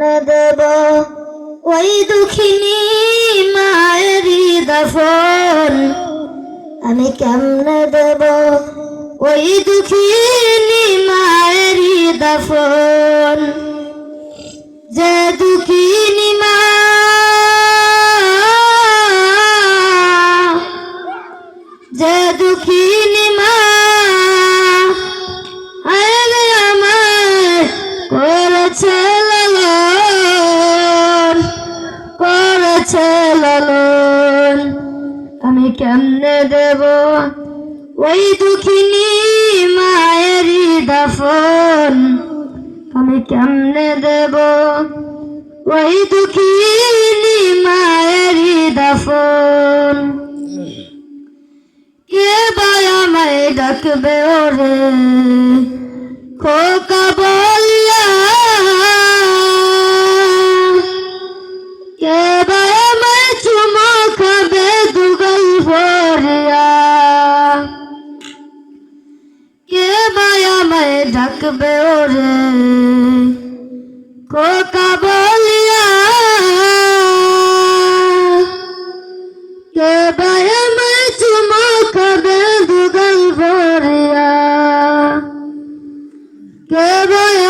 দেব। ওই দুঃখিনী মায়েরই দাফন আমি কেমনে দেব? ওই দুঃখিনী মায়েরই দাফন যে দুঃখিনী মা যে দুঃখিনী করেছে লালন আমি কেমনে দেব? ওই দুঃখিনী মায়েরই দাফন। আমি কেমনে দেব? ওই দুঃখিনী মায়েরই দাফন। কে বাই আমায় ডাকবে ওরে? খোকা ডাকবে ওরে। কোকা বলিয়া কে বায় মায় চুমকবে দুগাল ভরিয়া। কে বায়